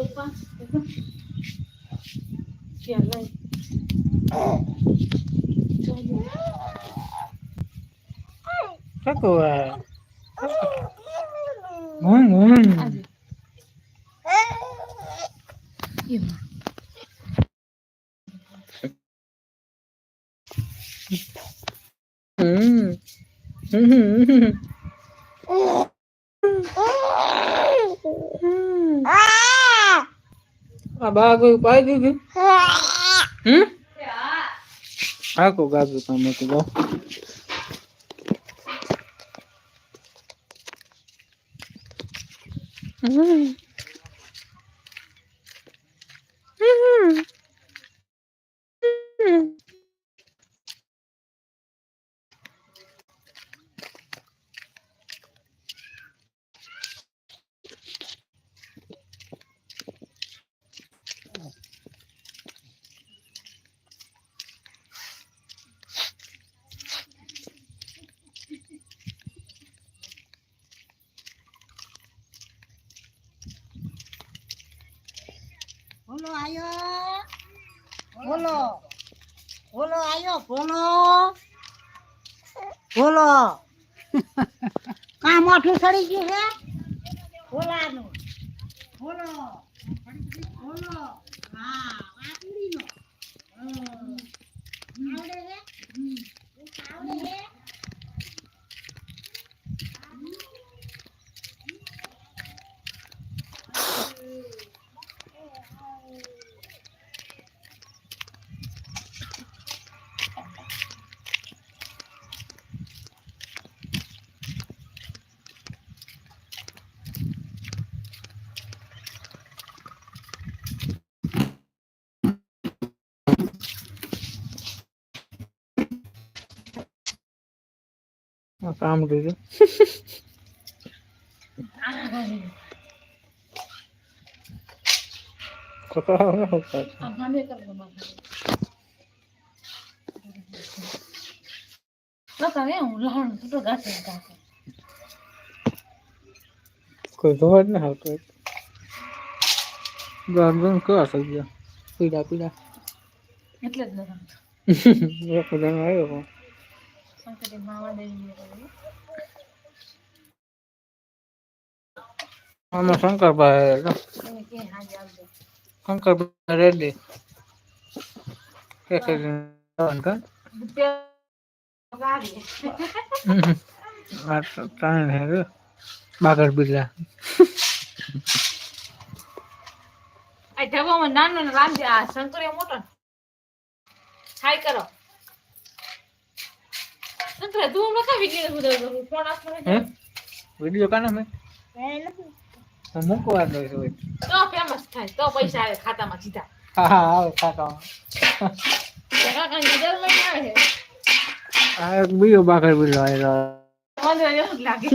તો પાંચ ક્યાં લાઈ કાકો હું હું આજે આ બા કોઈ પાઈ દીધી હમ હા કો ગાજુ તમે તો જાઓ હમ બોલો આયો. બોલો. બોલો આયો બોલો. બોલો. કામ મોઠું સડી ગયું છે? બોલાનું. બોલો. બોલો. હા વાતડીનો આવડે છે આવડે છે આ કામ કોઈ જોવા જ ના આવતો ગાર્ડન કેવા થઈ ગયા પીડા પીડા એટલે જ એક જણ આવ્યો ગાડી આ તો ત્રણ હે રે બાગર બિરલા. આ ઢબામાં નાનો ને રાંધે આ શંકરિયા મોટો. હાય કરો. ઉડાવ ફોન આપો હે વિડિયો કાના મેં. હું મૂકવા દઉં છું તો ફેમસ થાય તો પૈસા આવે ખાતામાં સીધા હા હા આવે ખાતા કાકાની જરૂર નહીં આવે આ બીજો બાગર બિરલો આવ્યો મને એવું જ લાગે